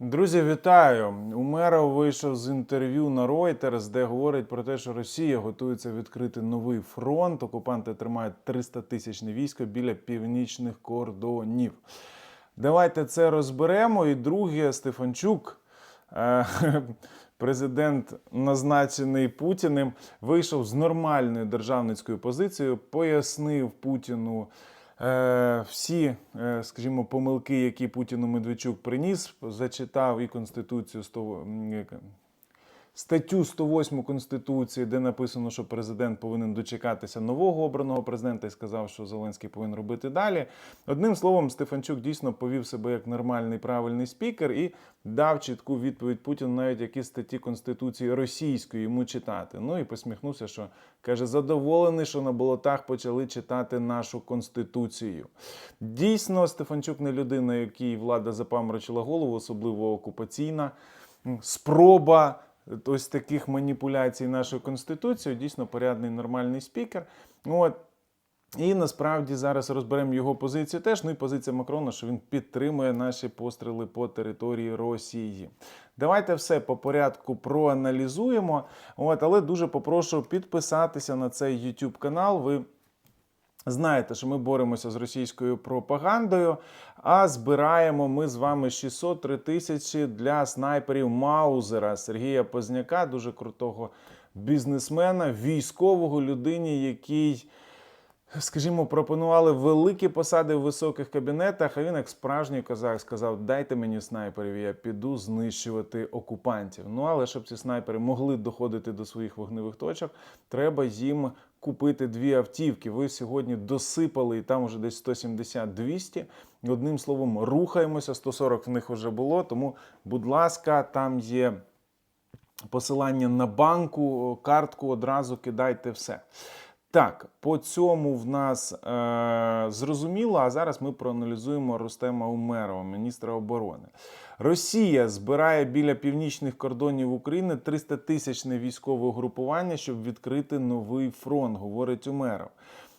Друзі, вітаю! Умеров вийшов з інтерв'ю на Reuters, де говорить про те, що Росія готується відкрити новий фронт. Окупанти тримають 300 тисячне військо біля північних кордонів. Давайте це розберемо. І друге, Стефанчук, е, президент, назначений Путіним, вийшов з нормальною державницькою позицією, пояснив Путіну. Е, всі, е, скажімо, помилки, які Путіну Медведчук приніс, зачитав і Конституцію 100, м, яка- статтю 108 Конституції, де написано, що президент повинен дочекатися нового обраного президента і сказав, що Зеленський повинен робити далі. Одним словом, Стефанчук дійсно повів себе як нормальний правильний спікер і дав чітку відповідь Путіну, навіть які статті Конституції російської йому читати. Ну і посміхнувся, що каже, задоволений, що на болотах почали читати нашу конституцію. Дійсно, Стефанчук не людина, якій влада запаморочила голову, особливо окупаційна спроба. Ось таких маніпуляцій нашою конституцією, дійсно порядний нормальний спікер. От. І насправді зараз розберемо його позицію теж. Ну і позиція Макрона, що він підтримує наші постріли по території Росії. Давайте все по порядку проаналізуємо. От, але дуже попрошу підписатися на цей YouTube канал. Ви Знаєте, що ми боремося з російською пропагандою, а збираємо ми з вами 603 тисячі для снайперів Маузера Сергія Позняка, дуже крутого бізнесмена, військового людині, який, скажімо, пропонували великі посади в високих кабінетах. А він, як справжній козак, сказав: Дайте мені снайперів, я піду знищувати окупантів. Ну але щоб ці снайпери могли доходити до своїх вогневих точок, треба їм купити дві автівки. Ви сьогодні досипали, і там вже десь 170-200. Одним словом, рухаємося. 140 в них вже було. Тому, будь ласка, там є посилання на банку, картку одразу кидайте все. Так, по цьому в нас е, зрозуміло. А зараз ми проаналізуємо Рустема Умерова, міністра оборони. Росія збирає біля північних кордонів України 300 тисячне військове угрупування, щоб відкрити новий фронт, говорить Умеров.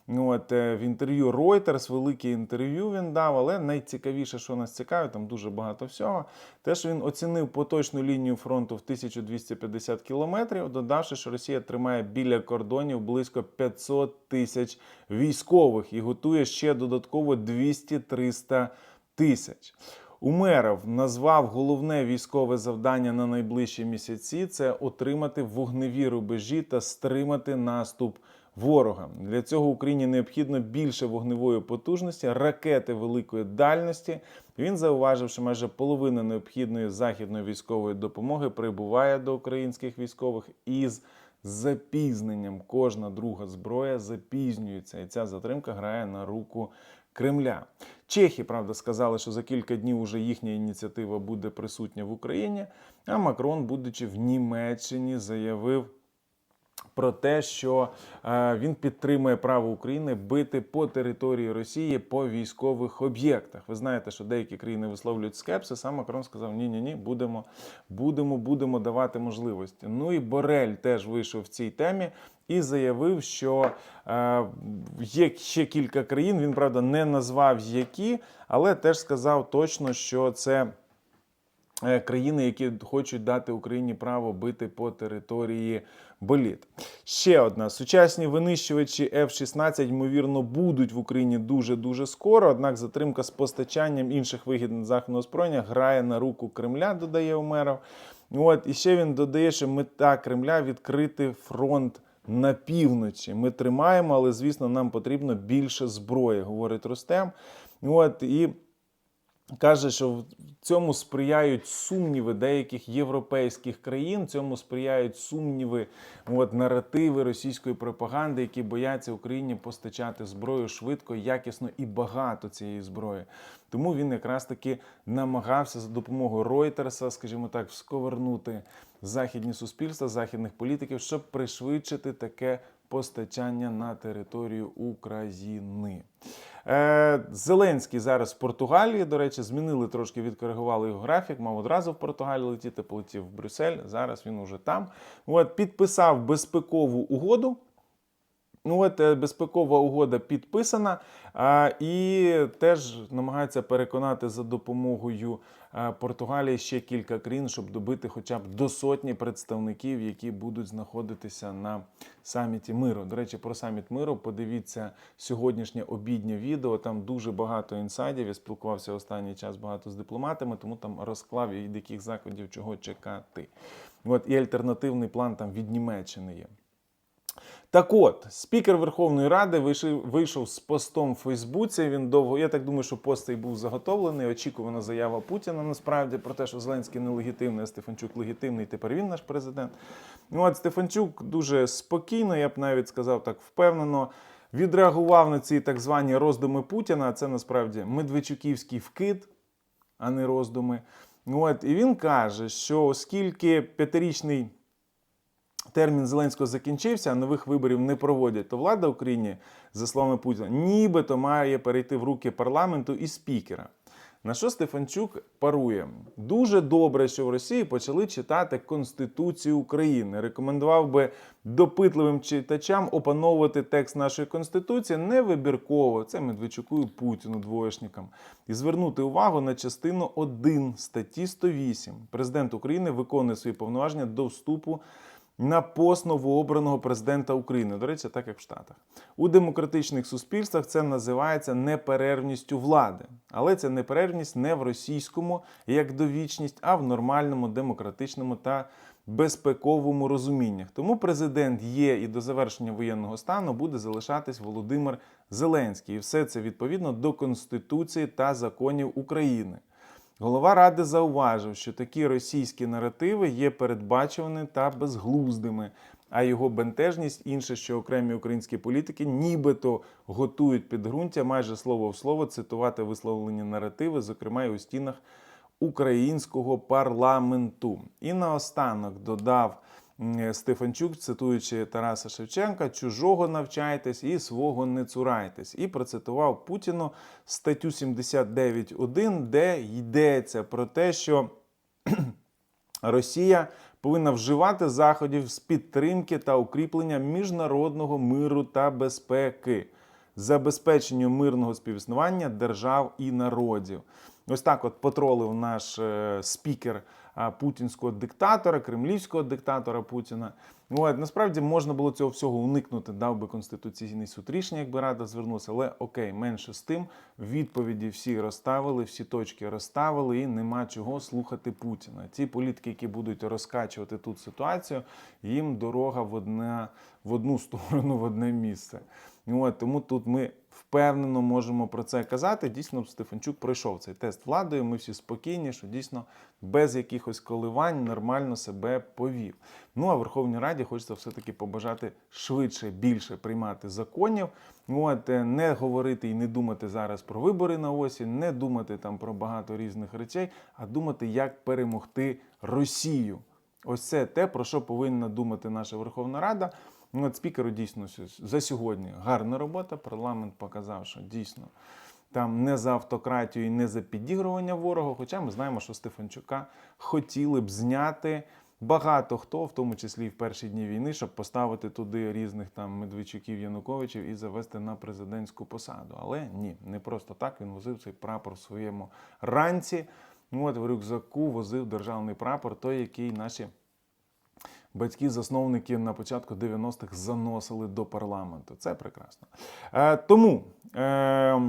От е, в інтерв'ю Reuters, велике інтерв'ю він дав, але найцікавіше, що нас цікавить, там дуже багато всього. Те, що він оцінив поточну лінію фронту в 1250 кілометрів, додавши, що Росія тримає біля кордонів близько 500 тисяч військових і готує ще додатково 200-300 тисяч. Умеров назвав головне військове завдання на найближчі місяці це отримати вогневі рубежі та стримати наступ ворога. Для цього Україні необхідно більше вогневої потужності, ракети великої дальності. Він зауважив, що майже половина необхідної західної військової допомоги прибуває до українських військових із запізненням. Кожна друга зброя запізнюється, і ця затримка грає на руку Кремля. Чехи, правда, сказали, що за кілька днів уже їхня ініціатива буде присутня в Україні. А Макрон, будучи в Німеччині, заявив. Про те, що е, він підтримує право України бити по території Росії по військових об'єктах. Ви знаєте, що деякі країни висловлюють скепсис, а Макрон сказав: ні, ні, ні, будемо, будемо, будемо давати можливості. Ну і Борель теж вийшов в цій темі і заявив, що е, є ще кілька країн. Він правда не назвав які, але теж сказав точно, що це. Е, країни, які хочуть дати Україні право бити по території боліт. Ще одна: сучасні винищувачі F-16, ймовірно, будуть в Україні дуже дуже скоро. Однак затримка з постачанням інших вигідних західного озброєння грає на руку Кремля, додає Умеров. От і ще він додає, що мета Кремля відкрити фронт. На півночі ми тримаємо, але звісно, нам потрібно більше зброї, говорить Ростем. От і Каже, що цьому сприяють сумніви деяких європейських країн, цьому сприяють сумніви, от, наративи російської пропаганди, які бояться Україні постачати зброю швидко, якісно і багато цієї зброї. Тому він якраз таки намагався за допомогою Ройтерса, скажімо так, сковернути західні суспільства, західних політиків, щоб пришвидшити таке постачання на територію України. Е, Зеленський зараз в Португалії. До речі, змінили трошки, відкоригували його графік. Мав одразу в Португалію летіти, полетів в Брюссель. Зараз він уже там. От підписав безпекову угоду. Ну от е, безпекова угода підписана, а, і теж намагаються переконати за допомогою е, Португалії ще кілька країн, щоб добити хоча б до сотні представників, які будуть знаходитися на саміті миру. До речі, про саміт миру подивіться сьогоднішнє обіднє відео. Там дуже багато інсайдів. Я спілкувався останній час багато з дипломатами, тому там розклав від яких заходів чого чекати. От і альтернативний план там від Німеччини є. Так от, спікер Верховної Ради вийшов, вийшов з постом в Фейсбуці. Він довго. Я так думаю, що пост цей був заготовлений. Очікувана заява Путіна насправді про те, що Зеленський нелегітимний, а Стефанчук легітимний. Тепер він наш президент. Ну от Стефанчук дуже спокійно, я б навіть сказав так впевнено. Відреагував на ці так звані роздуми Путіна. Це насправді медведчуківський вкид, а не роздуми. От, і він каже, що оскільки п'ятирічний термін Зеленського закінчився, а нових виборів не проводять, то влада в Україні, за словами Путіна, нібито має перейти в руки парламенту і спікера. На що Стефанчук парує? Дуже добре, що в Росії почали читати Конституцію України. Рекомендував би допитливим читачам опановувати текст нашої конституції не вибірково, це Медведчуку і Путіну двоєшникам, і звернути увагу на частину 1 статті 108. Президент України виконує свої повноваження до вступу на пост новообраного президента України. До речі, так як в Штатах. У демократичних суспільствах це називається неперервністю влади. Але ця неперервність не в російському як довічність, а в нормальному, демократичному та безпековому розуміннях. Тому президент є і до завершення воєнного стану буде залишатись Володимир Зеленський. І все це відповідно до Конституції та законів України. Голова ради зауважив, що такі російські наративи є передбачуваними та безглуздими, а його бентежність інше, що окремі українські політики нібито готують підґрунтя майже слово в слово цитувати висловлені наративи, зокрема і у стінах українського парламенту. І наостанок додав Стефанчук, цитуючи Тараса Шевченка, чужого навчайтесь і свого не цурайтесь. І процитував Путіну статтю 79.1, де йдеться про те, що Росія повинна вживати заходів з підтримки та укріплення міжнародного миру та безпеки, забезпеченню мирного співіснування держав і народів. Ось так от потролив наш е, спікер путінського диктатора, кремлівського диктатора Путіна. От, насправді можна було цього всього уникнути, дав би Конституційний суд рішення, якби Рада звернулася. Але окей, менше з тим, відповіді всі розставили, всі точки розставили, і нема чого слухати Путіна. Ті політики, які будуть розкачувати тут ситуацію, їм дорога в, одна, в одну сторону, в одне місце. От, тому тут ми впевнено можемо про це казати. Дійсно, Стефанчук пройшов цей тест владою. Ми всі спокійні, що дійсно без якихось коливань нормально себе повів. Ну а Верховній Раді хочеться все-таки побажати швидше, більше приймати законів. От, е, не говорити і не думати зараз про вибори на осінь, не думати там про багато різних речей, а думати, як перемогти Росію. Ось це те, про що повинна думати наша Верховна Рада. Ну, спікеру дійсно за сьогодні гарна робота. Парламент показав, що дійсно там не за автократію і не за підігрування ворогу. Хоча ми знаємо, що Стефанчука хотіли б зняти багато хто, в тому числі і в перші дні війни, щоб поставити туди різних там Медведчуків, Януковичів і завести на президентську посаду. Але ні, не просто так він возив цей прапор в своєму ранці. От в рюкзаку возив державний прапор, той, який наші батьки-засновники на початку 90-х заносили до парламенту. Це прекрасно. Е, тому е,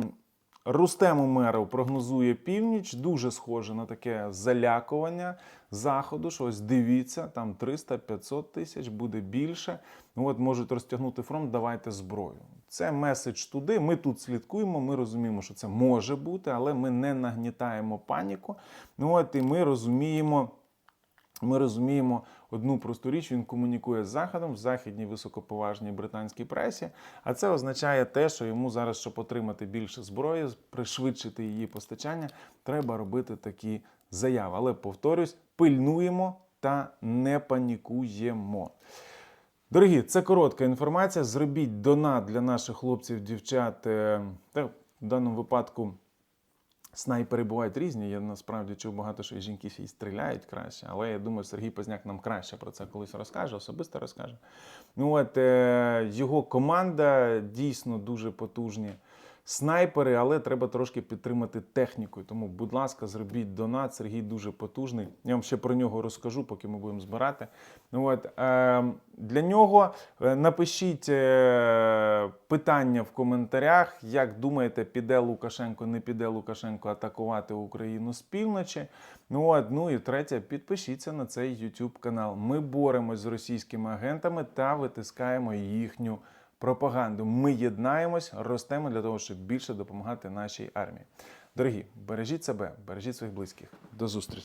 Рустем Умеров прогнозує північ, дуже схоже на таке залякування заходу. Що ось дивіться, там 300-500 тисяч буде більше. Ну, от можуть розтягнути фронт, давайте зброю. Це меседж туди. Ми тут слідкуємо. Ми розуміємо, що це може бути, але ми не нагнітаємо паніку. Ну от і ми розуміємо. Ми розуміємо одну просту річ, він комунікує з Заходом в західній високоповажній британській пресі. А це означає те, що йому зараз, щоб отримати більше зброї, пришвидшити її постачання, треба робити такі заяви. Але повторюсь, пильнуємо та не панікуємо. Дорогі, це коротка інформація. Зробіть донат для наших хлопців, дівчат, е, та в даному випадку Снайпери бувають різні. Я насправді чув багато, що і жінки і стріляють краще, але я думаю, Сергій Позняк нам краще про це колись розкаже, особисто розкаже. Ну от е, його команда дійсно дуже потужні. Снайпери, але треба трошки підтримати технікою. Тому, будь ласка, зробіть донат. Сергій дуже потужний. Я вам ще про нього розкажу, поки ми будемо збирати. Ну от е, для нього е, напишіть е, питання в коментарях. Як думаєте, піде Лукашенко, не піде Лукашенко атакувати Україну з півночі? Ну от, ну і третє, підпишіться на цей YouTube канал. Ми боремось з російськими агентами та витискаємо їхню пропаганду. Ми єднаємось, ростемо для того, щоб більше допомагати нашій армії. Дорогі, бережіть себе, бережіть своїх близьких. До зустрічі.